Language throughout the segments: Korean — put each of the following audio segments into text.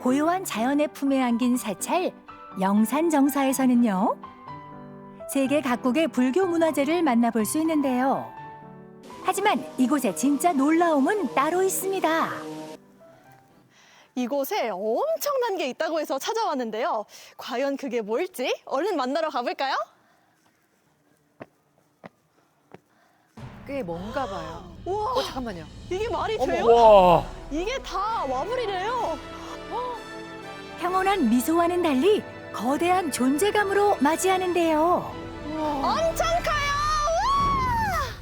고요한 자연의 품에 안긴 사찰 영산정사에서는요. 세계 각국의 불교 문화재를 만나볼 수 있는데요. 하지만 이곳에 진짜 놀라움은 따로 있습니다. 이곳에 엄청난 게 있다고 해서 찾아왔는데요. 과연 그게 뭘지 얼른 만나러 가볼까요? 꽤 뭔가 봐요. 우와, 어, 잠깐만요. 이게 말이 어머. 돼요? 와, 이게 다 와불이래요. 평온한 미소와는 달리 거대한 존재감으로 맞이하는데요. 엄청 커요!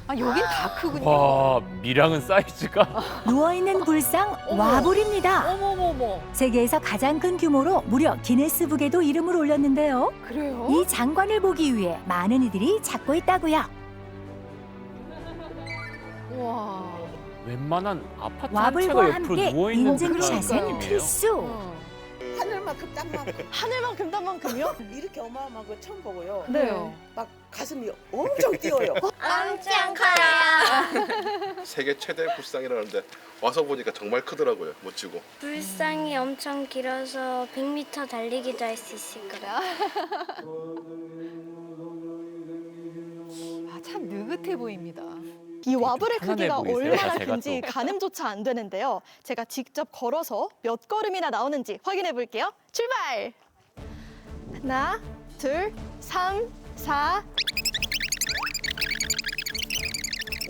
아, 여긴 다 크군요. 와, 미량은 사이즈가 누워있는 불상 어머. 와불입니다. 어머머머. 세계에서 가장 큰 규모로 무려 기네스북에도 이름을 올렸는데요. 그래요? 이 장관을 보기 위해 많은 이들이 찾고 있다고요. 와. 웬만한 아파트 한 채가 와불과 옆으로 함께 누워 있는 인증샷은. 필수. 어. 하늘만큼 땅만큼 하늘만큼 땅만큼요? 이렇게 어마어마한 거 처음 보고요. 그래요. 막 가슴이 엄청 뛰어요. 엄청 커요. 세계 최대 불상이라는데 와서 보니까 정말 크더라고요. 멋지고. 불상이 엄청 길어서 100m 달리기도 할 수 있을 거예요. 아, 참 느긋해 보입니다. 이 편안해 크기가 보이세요? 얼마나 제가 큰지 또. 가늠조차 안 되는데요. 제가 직접 걸어서 몇 걸음이나 나오는지 확인해 볼게요. 출발! 하나, 둘, 삼, 사,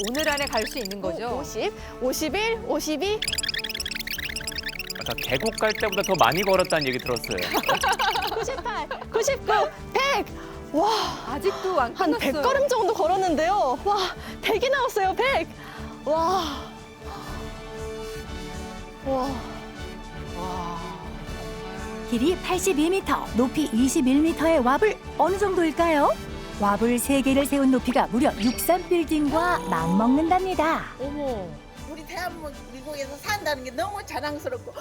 오늘 안에 갈 수 있는 거죠? 50, 51, 52, 아까 계곡 갈 때보다 더 많이 걸었다는 얘기 들었어요. 98, 99, 100! 와, 아직도 안 한 끝났어요. 100걸음 정도 걸었는데요. 와, 100이 나왔어요, 100! 와. 와. 와. 길이 82m, 높이 21m의 와불 어느 정도일까요? 와불 세개를 세운 높이가 무려 63빌딩과 맞먹는답니다. 어머. 우리 대한민국에서 산다는 게 너무 자랑스럽고